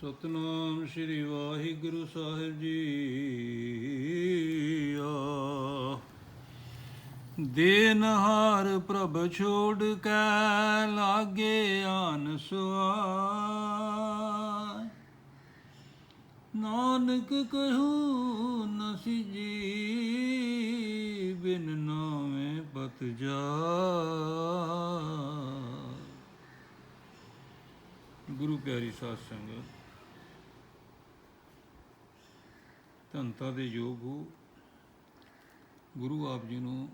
ਸਤਨਾਮ ਸ੍ਰੀ ਵਾਹਿਗੁਰੂ ਸਾਹਿਬ ਜੀ। ਆ ਦੇਨਹਾਰ ਪ੍ਰਭ ਛੋੜ ਕੇ ਲਾਗੇ ਆਨ ਸੁਆਇ ਨਾਨਕ ਕਹੂ ਨਸੀ ਜੀ ਬਿਨ ਨਾਵੇਂ ਪਤ ਜਾ ਗੁਰੂ ਪਿਆਰੀ ਸਾਧ ਸੰਗਤ ਧੰਤਾ ਦੇ ਯੋਗ ਹੋ। ਗੁਰੂ ਆਪ ਜੀ ਨੂੰ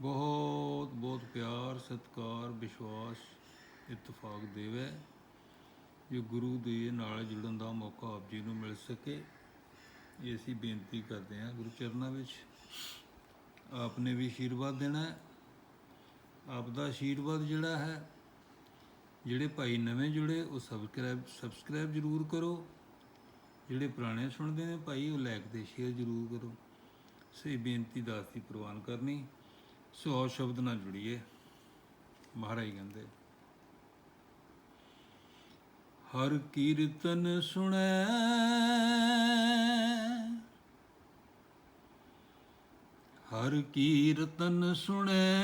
ਬਹੁਤ ਬਹੁਤ ਪਿਆਰ, ਸਤਿਕਾਰ, ਵਿਸ਼ਵਾਸ, ਇਤਫਾਕ ਦੇਵੇ, ਜੋ ਗੁਰੂ ਦੇ ਨਾਲ ਜੁੜਨ ਦਾ ਮੌਕਾ ਆਪ ਜੀ ਨੂੰ ਮਿਲ ਸਕੇ। ਇਹ ਅਸੀਂ ਬੇਨਤੀ ਕਰਦੇ ਹਾਂ ਗੁਰੂ ਚਰਨਾਂ ਵਿੱਚ। ਆਪ ਨੇ ਵੀ ਆਸ਼ੀਰਵਾਦ ਦੇਣਾ ਹੈ। ਆਪ ਦਾ ਆਸ਼ੀਰਵਾਦ ਜਿਹੜਾ ਹੈ, ਜਿਹੜੇ ਭਾਈ ਨਵੇਂ ਜੁੜੇ, ਉਹ ਸਬਸਕ੍ਰਾਈਬ ਸਬਸਕ੍ਰਾਈਬ ਜ਼ਰੂਰ ਕਰੋ। ਜਿਹੜੇ ਪੁਰਾਣੇ ਸੁਣਦੇ ਨੇ ਭਾਈ, ਉਹ ਲਾਈਕ ਤੇ ਸ਼ੇਅਰ ਜ਼ਰੂਰ ਕਰੋ। ਸਹੀ ਬੇਨਤੀ ਦਾਸ ਦੀ ਪ੍ਰਵਾਨ ਕਰਨੀ। ਸੋ ਸ਼ਬਦ ਨਾਲ ਜੁੜੀਏ। ਮਹਾਰਾਜ ਕਹਿੰਦੇ, ਹਰ ਕੀਰਤਨ ਸੁਣੈ, ਹਰ ਕੀਰਤਨ ਸੁਣੈ,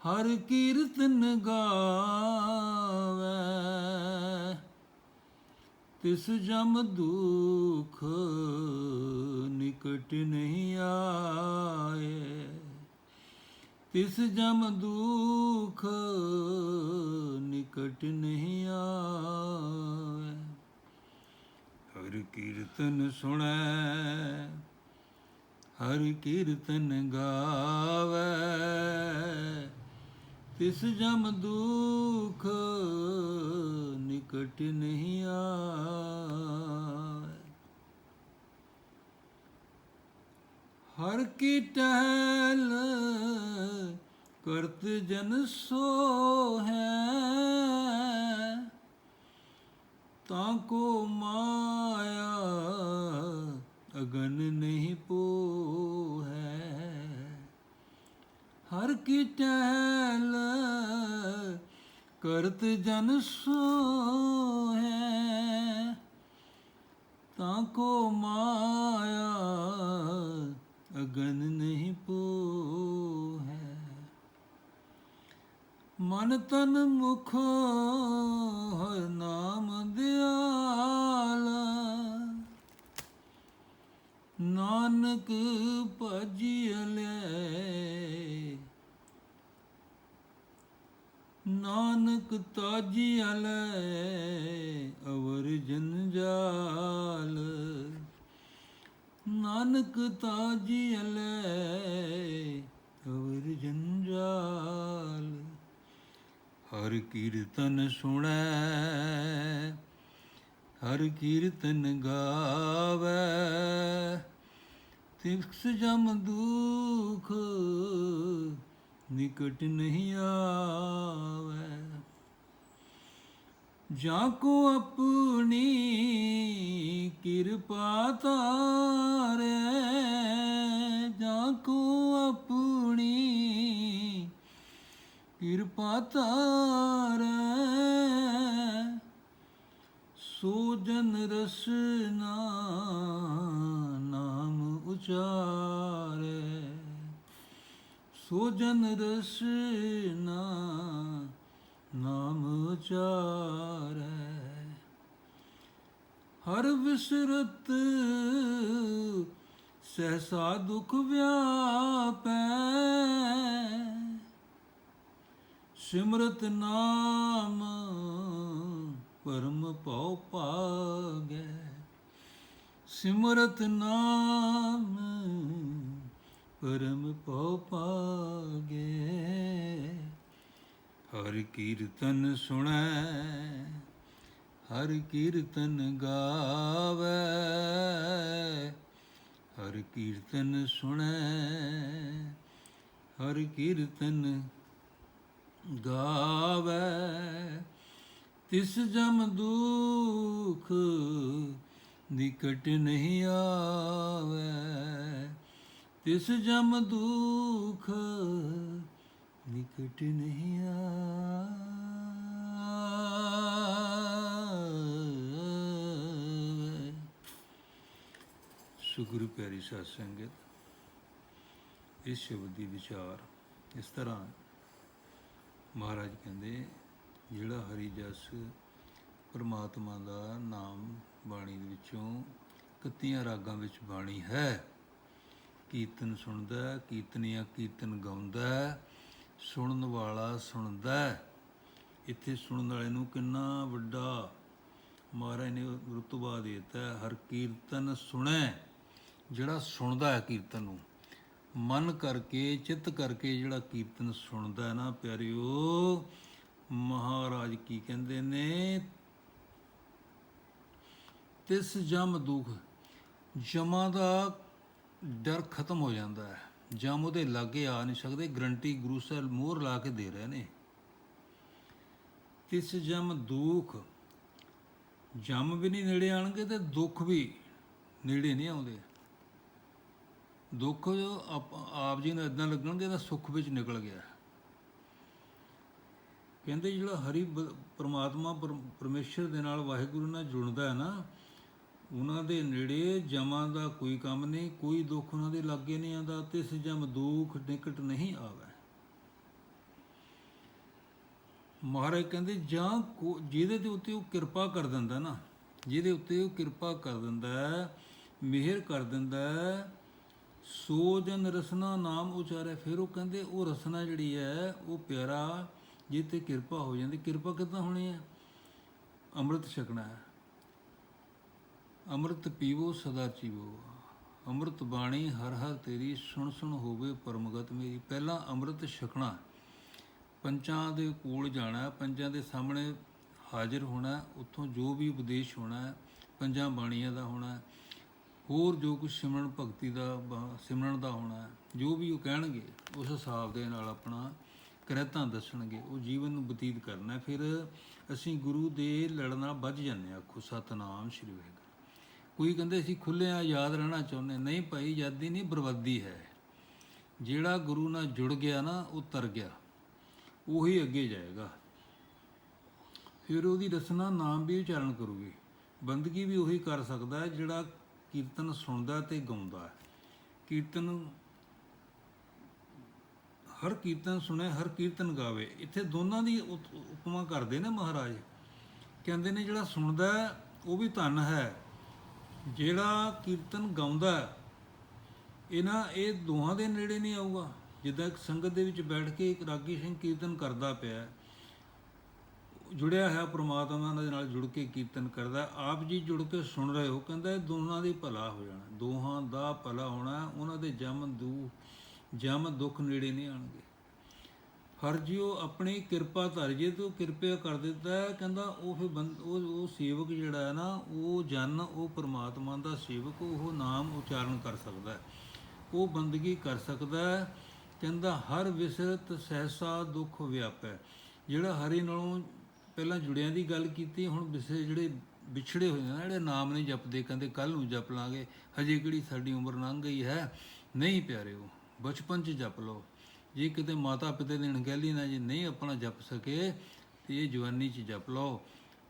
ਹਰ ਕੀਰਤਨ ਗਾ ਤਿਸ ਜਮ ਦੁਖ ਨਿਕਟ ਨਹੀਂ ਆਏ? ਤਿਸ ਜਮ ਦੁਖ ਨਿਕਟ ਨਹੀਂ ਆਵੇ ਹਰ ਕੀਰਤਨ ਸੁਣੈ, ਹਰ ਕੀਰਤਨ ਗਾਵੇ। ਤਿਸ ਜਮ ਦੁਖ ਨਿਕਟ ਨਹੀਂ ਆਵੇ ਹਰ ਕੀ ਟਹਿਲ ਕਰਤ ਜਨ ਸੋ ਹੈ। ਤਾਂ ਕੋ ਮਾਇਆ ਅਗਨ ਨਹੀਂ ਪੋ ਹੈ। ਹਰ ਕੀ ਟਹਿਲ ਕਰਤ ਜਨ ਸੋ ਹੈ ਤਾਂ ਕੋ ਮਾਇਆ ਅਗਨ ਨਹੀਂ ਪੋ ਹੈ ਮਨ ਤਨ ਮੁਖ ਹਰ ਨਾਮ ਦਿਆਲ, ਨਾਨਕ ਭਜਿਲੇ ਨਾਨਕ ਤਾਜ਼ੀ ਤਾਜਿਲੇ ਅਵਰ ਜੰਜਾਲ ਨਾਨਕ ਤਾਜ਼ੀ ਤਾਜਿਲੇ ਅਵਰ ਜੰਜਾਲ ਹਰ ਕੀਰਤਨ ਸੁਣੈ, ਹਰ ਕੀਰਤਨ ਗਾਵੇ। ਤਿਸ ਜਮ ਦੁਖ ਨਿਕਟ ਨਹੀਂ ਆਵੇ। ਜਾਂ ਕੋ ਆਪਣੀ ਕਿਰਪਾ ਤਾਰੇ ਜਾਂ ਕੋ ਆਪਣੀ ਕਿਰਪਾ ਤਾਰੇ ਸੋ ਜਨ ਰਸਨਾ ਨਾਮ ਉਚਾਰੇ। ਸੋਜਨ ਰਸਨਾ ਨਾਮ ਉਚਾਰੇ। ਹਰ ਵਿਸਰਤ ਸਹਸਾ ਦੁਖ ਵਿਆਪੈ। ਸਿਮਰਤ ਨਾਮ ਪਰਮ ਪਉ ਪਾਗੈ ਸਿਮਰਤ ਨਾਮ ਪਰਮ ਪਉ ਪਾਗੈ, ਹਰ ਕੀਰਤਨ ਸੁਣੈ, ਹਰ ਕੀਰਤਨ ਗਾਵੇ, ਹਰ ਕੀਰਤਨ ਸੁਣੈ, ਹਰ ਕੀਰਤਨ ਗਾਵੇ। ਤਿਸ ਜਮ ਦੁਖ ਨਿਕਟ ਨਹੀਂ ਆਵੇ ਤਿਸ ਜਮ ਦੁਖ ਨਿਕਟ ਨਹੀਂ ਆ ਸੁਗੁਰੂ ਪਿਆਰੀ ਸਾਧ ਸੰਗਤ, ਇਸ ਸ਼ਬਦ ਦੀ ਵਿਚਾਰ ਇਸ ਤਰ੍ਹਾਂ ਮਹਾਰਾਜ ਕਹਿੰਦੇ, ਜਿਹੜਾ ਹਰੀ ਜਸ ਪਰਮਾਤਮਾ ਦਾ ਨਾਮ ਬਾਣੀ ਵਿੱਚੋਂ 31 ਰਾਗਾਂ ਵਿੱਚ ਬਾਣੀ ਹੈ ਕੀਰਤਨ ਸੁਣਦਾ ਹੈ, ਕੀਰਤਨੀਆ ਕੀਰਤਨ ਗਾਉਂਦਾ ਸੁਣਨ ਵਾਲਾ ਸੁਣਦਾ। ਇੱਥੇ ਸੁਣਨ ਵਾਲੇ ਨੂੰ ਕਿੰਨਾ ਵੱਡਾ ਮਹਾਰਾਜ ਨੇ ਰਤਬਾ ਦੇ ਦਿੱਤਾ ਹਰ ਕੀਰਤਨ ਸੁਣੈ ਜਿਹੜਾ ਸੁਣਦਾ ਹੈ ਕੀਰਤਨ ਨੂੰ। ਮਨ ਕਰਕੇ ਚਿੱਤ ਕਰਕੇ ਜਿਹੜਾ ਕੀਰਤਨ ਸੁਣਦਾ ਹੈ ਨਾ ਪਿਆਰਿਓ ਮਹਾਰਾਜ ਕੀ ਕਹਿੰਦੇ ਨੇ? ਤਿਸ ਜਮ ਦੁਖ ਜਮਾਂ ਦਾ ਡਰ ਖਤਮ ਹੋ ਜਾਂਦਾ ਹੈ। ਜਮ ਉਹਦੇ ਲਾਗੇ ਆ ਨਹੀਂ ਸਕਦੇ, ਗਰੰਟੀ ਗੁਰੂ ਸਾਹਿਬ ਮੋਹਰ ਲਾ ਕੇ ਦੇ ਰਹੇ ਨੇ। ਤਿਸ ਜਮ ਦੁਖ, ਜਮ ਵੀ ਨਹੀਂ ਨੇੜੇ ਆਣਗੇ ਤੇ ਦੁੱਖ ਵੀ ਨੇੜੇ ਨਹੀਂ ਆਉਂਦੇ। ਦੁੱਖ ਆਪ ਆਪ ਜੀ ਨੂੰ ਇਦਾਂ ਲੱਗਣਗੇ ਤਾਂ ਸੁੱਖ ਵਿੱਚ ਨਿਕਲ ਗਿਆ। ਕਹਿੰਦੇ ਜਿਹੜਾ ਹਰੀ ਪਰਮਾਤਮਾ ਪ੍ਰਮਾਤਮਾ ਪਰ- ਪਰਮੇਸ਼ਰ ਦੇ ਨਾਲ ਵਾਹਿਗੁਰੂ ਨਾਲ ਜੁੜਦਾ ਹੈ ਨਾ ਉਹਨਾਂ ਦੇ ਨੇੜੇ ਜਮਾਂ ਦਾ ਕੋਈ ਕੰਮ ਨਹੀਂ ਕੋਈ ਦੁੱਖ ਉਹਨਾਂ ਦੇ ਲਾਗੇ ਨਹੀਂ ਆਉਂਦਾ ਤੇ ਇਸ ਜਮ ਦੁੱਖ ਨਿਕਟ ਨਹੀਂ ਆਵੇ। ਮਹਾਰਾਜ ਕਹਿੰਦੇ ਜਾਂ ਕੋ- ਜਿਹਦੇ ਦੇ ਉੱਤੇ ਉਹ ਕਿਰਪਾ ਕਰ ਦਿੰਦਾ ਨਾ ਜਿਹਦੇ ਉੱਤੇ ਉਹ ਕਿਰਪਾ ਕਰ ਦਿੰਦਾ ਮਿਹਰ ਕਰ ਦਿੰਦਾ ਹੈ, ਸੋ ਜਨ ਰਸਨਾ ਨਾਮ ਉਚਾਰੇ ਫਿਰ ਉਹ ਕਹਿੰਦੇ ਉਹ ਰਸਨਾ ਜਿਹੜੀ ਹੈ ਉਹ ਪਿਆਰਾ ਜੇ ਕਿਰਪਾ ਹੋ ਜਾਂਦੀ। ਕਿਰਪਾ ਕਿੱਦਾਂ ਹੋਣੀ ਹੈ? ਅੰਮ੍ਰਿਤ ਛਕਣਾ ਹੈ। ਅੰਮ੍ਰਿਤ ਪੀਵੋ ਸਦਾ ਜੀਵੋ। ਅੰਮ੍ਰਿਤ ਬਾਣੀ ਹਰ ਹਰ ਤੇਰੀ ਸੁਣ ਸੁਣ ਹੋਵੇ ਪਰਮਗਤ ਮੇਰੀ। ਪਹਿਲਾਂ ਅੰਮ੍ਰਿਤ ਛਕਣਾ ਪੰਚਾਂ ਦੇ ਕੋਲ ਜਾਣਾ ਹੈ, ਪੰਚਾਂ ਦੇ ਸਾਹਮਣੇ ਹਾਜ਼ਰ ਹੋਣਾ ਉੱਥੋਂ ਜੋ ਵੀ ਉਪਦੇਸ਼ ਹੋਣਾ ਪੰਜਾਂ ਬਾਣੀਆਂ ਦਾ ਹੋਣਾ ਹੋਰ ਜੋ ਕੁਝ ਸਿਮਰਨ ਭਗਤੀ ਦਾ ਬ- ਸਿਮਰਨ ਦਾ ਹੋਣਾ ਜੋ ਵੀ ਉਹ ਕਹਿਣਗੇ ਉਸ ਹਿਸਾਬ ਦੇ ਨਾਲ ਆਪਣਾ ਕਰਹਿਤਾਂ ਦੱਸਣਗੇ ਉਹ ਜੀਵਨ ਨੂੰ ਬਤੀਤ ਕਰਨਾ ਫਿਰ ਅਸੀਂ ਗੁਰੂ ਦੇ ਲੜ ਨਾਲ ਵੱਜ ਜਾਂਦੇ ਹਾਂ। ਆਖੋ ਸਤਨਾਮ ਸ੍ਰੀ ਵਾਹਿਗੁਰੂ। ਕੋਈ ਕਹਿੰਦੇ ਅਸੀਂ ਖੁੱਲਿਆ ਯਾਦ ਰਹਿਣਾ ਚਾਹੁੰਦੇ ਨਹੀਂ ਭਾਈ, ਯਾਦੀ ਨਹੀਂ, ਬਰਬਾਦੀ ਹੈ। ਜਿਹੜਾ ਗੁਰੂ ਨਾਲ ਜੁੜ ਗਿਆ ਨਾ, ਉਹ ਤਰ ਗਿਆ। ਉਹੀ ਅੱਗੇ ਜਾਏਗਾ। ਫਿਰ ਉਹਦੀ ਰਸਨਾ ਨਾਮ ਵੀ ਉਚਾਰਨ ਕਰੂਗੀ। ਬੰਦਗੀ ਵੀ ਉਹੀ ਕਰ ਸਕਦਾ ਹੈ, ਜਿਹੜਾ ਕੀਰਤਨ ਸੁਣਦਾ ਤੇ ਗਾਉਂਦਾ ਹੈ। ਕੀਰਤਨ ਹਰ ਕੀਰਤਨ ਸੁਣੇ, ਹਰ ਕੀਰਤਨ ਗਾਵੇ। ਇੱਥੇ ਦੋਨਾਂ ਦੀ ਉਤ- ਉਪਮਾ ਕਰਦੇ ਨੇ ਮਹਾਰਾਜ। ਕਹਿੰਦੇ ਨੇ ਜਿਹੜਾ ਸੁਣਦਾ ਉਹ ਵੀ ਧਨ ਹੈ। ਜਿਹੜਾ ਕੀਰਤਨ ਗਾਉਂਦਾ ਇਹਨਾਂ ਇਹ ਦੋਹਾਂ ਦੇ ਨੇੜੇ ਨਹੀਂ ਆਊਗਾ। ਜਿੱਦਾਂ ਇੱਕ ਸੰਗਤ ਦੇ ਵਿੱਚ ਬੈਠ ਕੇ ਇੱਕ ਰਾਗੀ ਸਿੰਘ ਕੀਰਤਨ ਕਰਦਾ ਪਿਆ ਜੁੜਿਆ ਹੈ ਪ੍ਰਮਾਤਮਾ ਦੇ ਨਾਲ ਜੁੜ ਕੇ ਕੀਰਤਨ ਕਰਦਾ ਆਪ ਜੀ ਜੁੜ ਕੇ ਸੁਣ ਰਹੇ ਹੋ, ਕਹਿੰਦਾ ਇਹ ਦੋਹਾਂ ਦੀ ਭਲਾ ਹੋ ਜਾਣਾ, ਦੋਹਾਂ ਦਾ ਭਲਾ ਹੋਣਾ, ਉਹਨਾਂ ਦੇ ਜਮ ਦੂ ਜਮ ਦੁੱਖ ਨੇੜੇ ਨਹੀਂ ਆਣਗੇ ਹਰ ਜਿਉ ਆਪਣੀ ਕਿਰਪਾ ਧਰ ਜੇ ਤੂੰ ਕਿਰਪਾ ਕਰ ਦਿੱਤਾ ਕਹਿੰਦਾ ਉਹ ਫਿਰ ਬੰਦ ਉਹ ਉਹ ਸੇਵਕ ਜਿਹੜਾ ਹੈ ਨਾ ਉਹ ਜਨ ਉਹ ਪ੍ਰਮਾਤਮਾ ਦਾ ਸੇਵਕ ਉਹ ਨਾਮ ਉਚਾਰਨ ਕਰ ਸਕਦਾ ਹੈ। ਉਹ ਬੰਦਗੀ ਕਰ ਸਕਦਾ ਹੈ। ਕਹਿੰਦਾ ਹਰ ਵਿਸਰਤ ਸਹਿਸਾ ਦੁੱਖ ਵਿਆਪੈ। ਜਿਹੜਾ ਹਰੀ ਨਾਲੋਂ ਪਹਿਲਾਂ ਜੁੜਿਆਂ ਦੀ ਗੱਲ ਕੀਤੀ ਹੁਣ ਵਿਸੇ ਜਿਹੜੇ ਵਿਛੜੇ ਹੋਏ ਨੇ ਨਾ, ਜਿਹੜੇ ਨਾਮ ਨਹੀਂ ਜਪਦੇ ਕਹਿੰਦੇ ਕੱਲ ਨੂੰ ਜਪ ਲਾਂਗੇ ਹਜੇ ਕਿਹੜੀ ਸਾਡੀ ਉਮਰ ਲੰਘ ਗਈ ਹੈ। ਨਹੀਂ ਪਿਆਰਿਓ ਬਚਪਨ 'ਚ ਜਪ ਲਓ। ਜੇ ਕਿਤੇ ਮਾਤਾ ਪਿਤਾ ਦੀ ਅਣਗਹਿਲੀ ਨਾਲ ਜੇ ਨਹੀਂ ਆਪਣਾ ਜਪ ਸਕੇ, ਤੇ ਇਹ ਜਵਾਨੀ 'ਚ ਜਪ ਲਓ,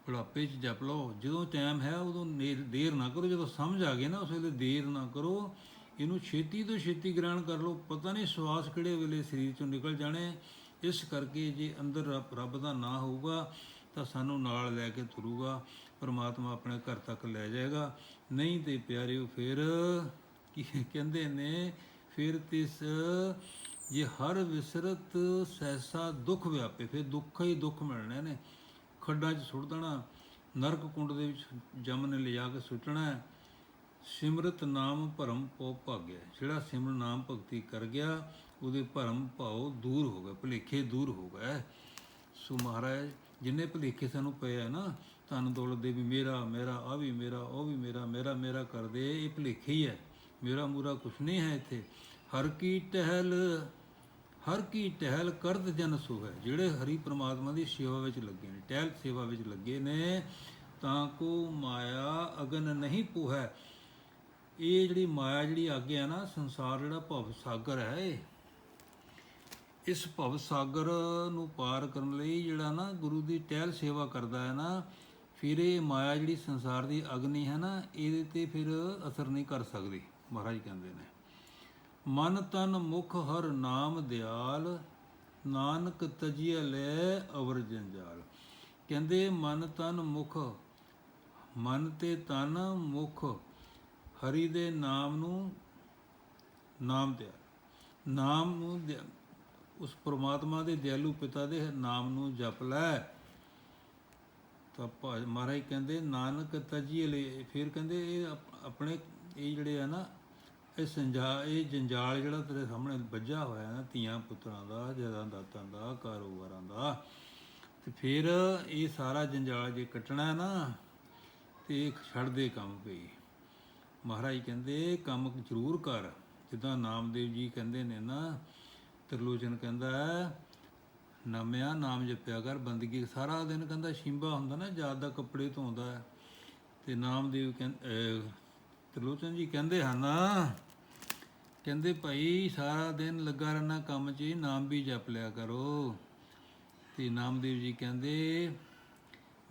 ਬੁਢਾਪੇ 'ਚ ਜਪ ਲਓ। ਜਦੋਂ ਟਾਈਮ ਹੈ, ਉਦੋਂ ਨੇਰ- ਦੇਰ ਨਾ ਕਰੋ। ਜਦੋਂ ਸਮਝ ਆ ਗਏ ਨਾ, ਉਸ ਵੇਲੇ ਦੇਰ ਨਾ ਕਰੋ। ਇਹਨੂੰ ਛੇਤੀ ਤੋਂ ਛੇਤੀ ਗ੍ਰਹਿਣ ਕਰ ਲਓ। ਪਤਾ ਨਹੀਂ ਸਵਾਸ ਕਿਹੜੇ ਵੇਲੇ ਸਰੀਰ ਚੋਂ ਨਿਕਲ ਜਾਣੇ। ਇਸ ਕਰਕੇ ਜੇ ਅੰਦਰ ਰੱਬ ਰੱਬ ਦਾ ਨਾਂ ਹੋਊਗਾ, ਤਾਂ ਸਾਨੂੰ ਨਾਲ ਲੈ ਕੇ ਤੁਰੂਗਾ। ਪਰਮਾਤਮਾ ਆਪਣੇ ਘਰ ਤੱਕ ਲੈ ਜਾਏਗਾ। ਨਹੀਂ ਤੇ ਪਿਆਰਿਓ, ਫਿਰ ਕੀ ਕਹਿੰਦੇ ਨੇ? ਫਿਰ ਤਿਸ ਜੇ ਹਰ ਵਿਸਰਤ ਸੈਸਾ ਦੁੱਖ ਵਿਆਪੇ ਫਿਰ ਦੁੱਖ ਹੀ ਦੁੱਖ ਮਿਲਣੇ ਨੇ ਖੱਡਾਂ 'ਚ ਸੁੱਟ ਦੇਣਾ ਨਰਕ ਕੁੰਡ ਦੇ ਵਿੱਚ ਜਮ ਨੇ ਲਿਜਾ ਕੇ ਸੁੱਟਣਾ ਸਿਮਰਤ ਨਾਮ ਭਰਮ ਪੋ ਭਾਗਿਆ ਜਿਹੜਾ ਸਿਮਰ ਨਾਮ ਭਗਤੀ ਕਰ ਗਿਆ ਉਹਦੇ ਭਰਮ ਭਾਉ ਦੂਰ ਹੋ ਗਏ ਭੁਲੇਖੇ ਦੂਰ ਹੋ ਗਏ ਸੋ ਮਹਾਰਾਜ ਜਿੰਨੇ ਭੁਲੇਖੇ ਸਾਨੂੰ ਪਏ ਆ ਨਾ ਧਨ ਦੌਲਤ ਦੇ ਵੀ ਮੇਰਾ ਮੇਰਾ ਆ ਵੀ ਮੇਰਾ ਉਹ ਵੀ ਮੇਰਾ ਮੇਰਾ ਮੇਰਾ ਕਰਦੇ ਇਹ ਭੁਲੇਖੇ ਹੀ ਹੈ ਮੇਰਾ ਮੂਰਾ ਕੁਛ ਨਹੀਂ ਹੈ ਇੱਥੇ ਹਰ ਕੀ ਟਹਿਲ, ਹਰ ਕੀ ਟਹਿਲ ਕਰਤ ਜਨ ਸੋ ਜਿਹੜੇ ਹਰੀ ਪ੍ਰਮਾਤਮਾ ਦੀ ਸੇਵਾ ਵਿੱਚ ਲੱਗੇ ਨੇ, ਟਹਿਲ ਸੇਵਾ ਵਿੱਚ ਲੱਗੇ ਨੇ, ਤਾਂ ਕੋ ਮਾਇਆ ਅਗਨ ਨਹੀਂ ਪੁਹੈ। ਇਹ ਜਿਹੜੀ ਮਾਇਆ ਜਿਹੜੀ ਅੱਗੇ ਆ ਨਾ, ਸੰਸਾਰ ਜਿਹੜਾ ਭਵ ਸਾਗਰ ਹੈ ਇਹ। ਇਸ ਭਵ ਸਾਗਰ ਨੂੰ ਪਾਰ ਕਰਨ ਲਈ ਜਿਹੜਾ ਨਾ ਗੁਰੂ ਦੀ ਟਹਿਲ ਸੇਵਾ ਕਰਦਾ ਹੈ ਨਾ, ਫਿਰ ਇਹ ਮਾਇਆ ਜਿਹੜੀ ਸੰਸਾਰ ਦੀ ਅਗਨੀ ਹੈ ਨਾ, ਇਹਦੇ ਤੇ ਫਿਰ ਅਸਰ ਨਹੀਂ ਕਰ ਸਕਦੀ। ਮਹਾਰਾਜ ਕਹਿੰਦੇ ਨੇ। ਮਨ ਤਨ ਮੁਖ ਹਰ ਨਾਮ ਦਿਆਲ, ਨਾਨਕ ਤਜੀਏ ਲੈ ਅਵਰ ਜੰਜਾਲ। ਕਹਿੰਦੇ ਮਨ ਤਨ ਮੁਖ, ਮਨ ਤੇ ਤਨ ਮੁਖ, ਹਰੀ ਦੇ ਨਾਮ ਨੂੰ ਨਾਮ ਦਿਆਲ। ਨਾਮ ਨੂੰ ਦਿਆ- ਉਸ ਪ੍ਰਮਾਤਮਾ ਦੇ ਦਿਆਲੂ ਪਿਤਾ ਦੇ ਨਾਮ ਨੂੰ ਜਪ ਲੈ। ਤਾਂ ਭਾ- ਮਹਾਰਾਜ ਕਹਿੰਦੇ, ਨਾਨਕ ਤਜੀਏ ਲੈ, ਫਿਰ ਕਹਿੰਦੇ ਇਹ ਆਪਣੇ, ਇਹ ਜਿਹੜੇ ਆ ਨਾ ਇਹ ਸੰਜਾ, ਇਹ ਜੰਜਾਲ ਜਿਹੜਾ ਤੇਰੇ ਸਾਹਮਣੇ ਵੱਜਾ ਹੋਇਆ ਨਾ ਧੀਆਂ ਪੁੱਤਰਾਂ ਦਾ ਜਾਇਦਾਦਾਂ ਦਾ, ਕਾਰੋਬਾਰਾਂ ਦਾ, ਤੇ ਫਿਰ ਇਹ ਸਾਰਾ ਜੰਜਾਲ ਜੇ ਕੱਟਣਾ ਨਾ, ਤੇ ਇਹ ਛੱਡ ਦੇ ਕੰਮ ਪਈ ਮਹਾਰਾਜ ਕਹਿੰਦੇ, ਕੰਮ ਜ਼ਰੂਰ ਕਰ। ਜਿੱਦਾਂ ਨਾਮਦੇਵ ਜੀ ਕਹਿੰਦੇ ਨੇ ਨਾ, ਤਰਲੋਚਨ ਕਹਿੰਦਾ ਨਮਿਆ, ਨਾਮ ਜਪਿਆ ਕਰ, ਬੰਦਗੀ। ਸਾਰਾ ਦਿਨ ਕਹਿੰਦਾ ਸ਼ਿੰਬਾ ਹੁੰਦਾ ਨਾ ਜਾਤ ਦਾ ਕੱਪੜੇ ਧੋਂਦਾ ਹੈ। ਤੇ ਨਾਮਦੇਵ ਕਹਿੰਦੇ ਤਰਲੋਚਨ ਜੀ ਕਹਿੰਦੇ ਹਨ ਕਹਿੰਦੇ ਭਾਈ, ਸਾਰਾ ਦਿਨ ਲੱਗਾ ਰਹਿਣਾ ਕੰਮ 'ਚ, ਨਾਮ ਵੀ ਜਪ ਲਿਆ ਕਰੋ। ਤੇ ਨਾਮਦੇਵ ਜੀ ਕਹਿੰਦੇ,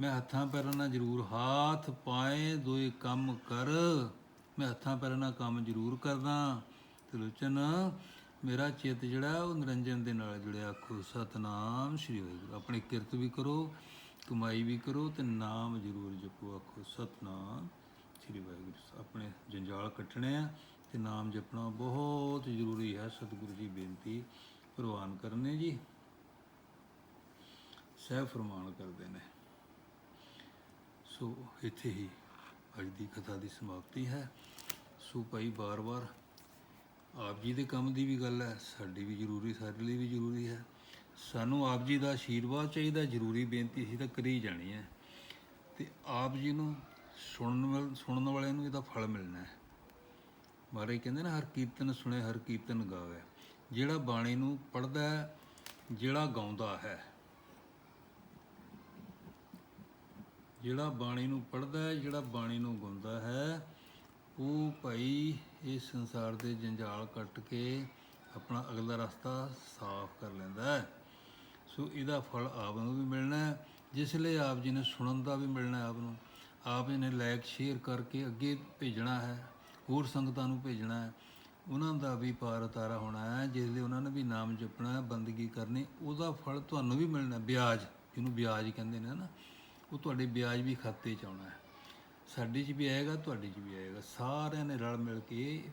ਮੈਂ ਹੱਥਾਂ ਪੈਰਾਂ ਨਾਲ ਜ਼ਰੂਰ ਹੱਥ ਪਾਏ, ਦੋਏ ਕੰਮ ਕਰ। ਮੈਂ ਹੱਥਾਂ ਪੈਰਾਂ ਨਾਲ ਕੰਮ ਜ਼ਰੂਰ ਕਰਦਾ। ਤ੍ਰਿਲੋਚਨ ਮੇਰਾ ਚਿੱਤ ਜਿਹੜਾ, ਉਹ ਨਿਰੰਜਨ ਦੇ ਨਾਲ ਜੁੜਿਆ। ਆਖੋ, ਸਤਨਾਮ ਸ਼੍ਰੀ ਵਾਹਿਗੁਰੂ। ਆਪਣੀ ਕਿਰਤ ਵੀ ਕਰੋ, ਕਮਾਈ ਵੀ ਕਰੋ ਤੇ ਨਾਮ ਜ਼ਰੂਰ ਜਪੋ। ਆਖੋ, ਸਤਨਾਮ ਸ਼੍ਰੀ ਵਾਹਿਗੁਰੂ। ਆਪਣੇ ਜੰਜਾਲ ਕੱਟਣੇ ਆ। ਤੇ ਨਾਮ ਜਪਣਾ ਬਹੁਤ ਜ਼ਰੂਰੀ ਹੈ। ਸਤਿਗੁਰੂ ਜੀ ਬੇਨਤੀ ਪ੍ਰਵਾਨ ਕਰਨੇ ਜੀ। ਸਹਿ ਫਰਮਾਨ ਕਰਦੇ ਨੇ। ਸੋ ਇੱਥੇ ਹੀ ਅੱਜ ਦੀ ਕਥਾ ਦੀ ਸਮਾਪਤੀ ਹੈ। ਸੋ ਭਾਈ ਬਾਰ-ਬਾਰ ਆਪ ਜੀ ਦੇ ਕੰਮ ਦੀ ਵੀ ਗੱਲ ਹੈ, ਸਾਡੀ ਵੀ ਜ਼ਰੂਰੀ, ਸਾਡੇ ਲਈ ਵੀ ਜ਼ਰੂਰੀ ਹੈ। ਸਾਨੂੰ ਆਪ ਜੀ ਦਾ ਆਸ਼ੀਰਵਾਦ ਚਾਹੀਦਾ, ਜ਼ਰੂਰੀ ਬੇਨਤੀ ਸੀ ਤਾਂ ਕਰੀ ਜਾਣੀ ਹੈ। ਤੇ ਆਪ ਜੀ ਨੂੰ ਸੁਣਨ ਵਾਲ ਸੁਣਨ ਵਾਲਿਆਂ ਨੂੰ ਇਹਦਾ ਫਲ ਮਿਲਣਾ ਹੈ। ਮਹਾਰਾਜ ਕਹਿੰਦੇ ਨਾ, ਹਰ ਕੀਰਤਨ ਸੁਣੇ ਹਰ ਕੀਰਤਨ ਗਾਵੇ। ਜਿਹੜਾ ਬਾਣੀ ਨੂੰ ਪੜਦਾ ਹੈ, ਜਿਹੜਾ ਗਾਉਂਦਾ ਹੈ। ਜਿਹੜਾ ਬਾਣੀ ਨੂੰ ਪੜਦਾ ਹੈ, ਜਿਹੜਾ ਬਾਣੀ ਨੂੰ ਗਾਉਂਦਾ ਹੈ, ਉਹ ਭਾਈ ਇਸ ਸੰਸਾਰ ਦੇ ਜੰਜਾਲ ਕੱਟ ਕੇ ਆਪਣਾ ਅਗਲਾ ਰਸਤਾ ਸਾਫ਼ ਕਰ ਲੈਂਦਾ ਹੈ। ਸੋ ਇਹਦਾ ਫਲ ਆਪ ਨੂੰ ਵੀ ਮਿਲਣਾ ਹੈ, ਜਿਸ ਲਈ ਆਪ ਜੀ ਨੇ ਸੁਣਨ ਦਾ ਵੀ ਮਿਲਣਾ ਆਪ ਨੂੰ। ਆਪ ਜੀ ਨੇ ਲਾਇਕ ਸ਼ੇਅਰ ਕਰਕੇ ਅੱਗੇ ਭੇਜਣਾ ਹੈ। ਹੋਰ ਸੰਗਤਾਂ ਨੂੰ ਭੇਜਣਾ ਹੈ। ਉਹਨਾਂ ਦਾ ਵੀ ਪਾਰ ਉਤਾਰਾ ਹੋਣਾ ਹੈ, ਜਿਸ ਦੇ ਉਹਨਾਂ ਨੇ ਵੀ ਨਾਮ ਜਪਣਾ ਬੰਦਗੀ ਕਰਨੀ ਉਹਦਾ ਫਲ ਤੁਹਾਨੂੰ ਵੀ ਮਿਲਣਾ ਵਿਆਜ, ਜਿਹਨੂੰ ਵਿਆਜ ਕਹਿੰਦੇ ਨੇ ਨਾ ਉਹ ਤੁਹਾਡੇ ਵਿਆਜ ਵੀ ਖਾਤੇ 'ਚ ਆਉਣਾ ਹੈ। ਸਾਡੇ 'ਚ ਵੀ ਆਏਗਾ, ਤੁਹਾਡੇ 'ਚ ਵੀ ਆਏਗਾ। ਸਾਰਿਆਂ ਨੇ ਰਲ ਮਿਲ ਕੇ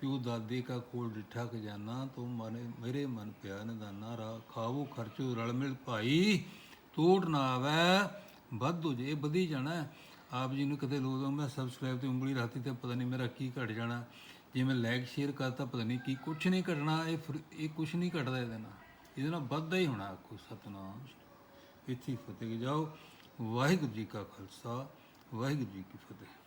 ਪਿਓ ਦਾਦੇ ਕਾ ਕੋਲ ਡਿਠਾ ਖਜ਼ਾਨਾ ਤੂੰ ਮਨ, ਮੇਰੇ ਮਨ ਪਿਆ ਨਿਦਾਨਾ ਰਾ ਖਾਵੋ ਖਰਚੋ ਰਲ ਮਿਲ ਭਾਈ, ਤੋੜ ਨਾ ਆਵੇ, ਵੱਧ ਹੋ ਜੇ ਵਧੀ ਜਾਣਾ ਆਪ ਜੀ ਨੂੰ ਕਦੇ ਲੋਕ ਮੈਂ ਸਬਸਕ੍ਰਾਈਬ ਤੇ ਉਂਗਲੀ ਰੱਖਤੀ ਤੇ ਪਤਾ ਨਹੀਂ ਮੇਰਾ ਕੀ ਘਟ ਜਾਣਾ। ਜੇ ਮੈਂ ਲਾਈਕ ਸ਼ੇਅਰ ਕਰਤਾ ਪਤਾ ਨਹੀਂ ਕੀ ਕੁਛ ਨਹੀਂ ਘਟਣਾ, ਇਹ ਫਿਰ- ਇਹ ਕੁਛ ਨਹੀਂ ਘਟਦਾ ਇਹਦੇ ਨਾਲ। ਇਹਦੇ ਨਾਲ ਵੱਧਦਾ ਹੀ ਹੋਣਾ ਆਖੋ ਸਤਨਾਮ। ਇੱਥੇ ਹੀ ਫਤਿਹ। ਜਾਓ, ਵਾਹਿਗੁਰੂ ਜੀ ਕਾ ਖਾਲਸਾ, ਵਾਹਿਗੁਰੂ ਜੀ ਕੀ ਫਤਿਹ।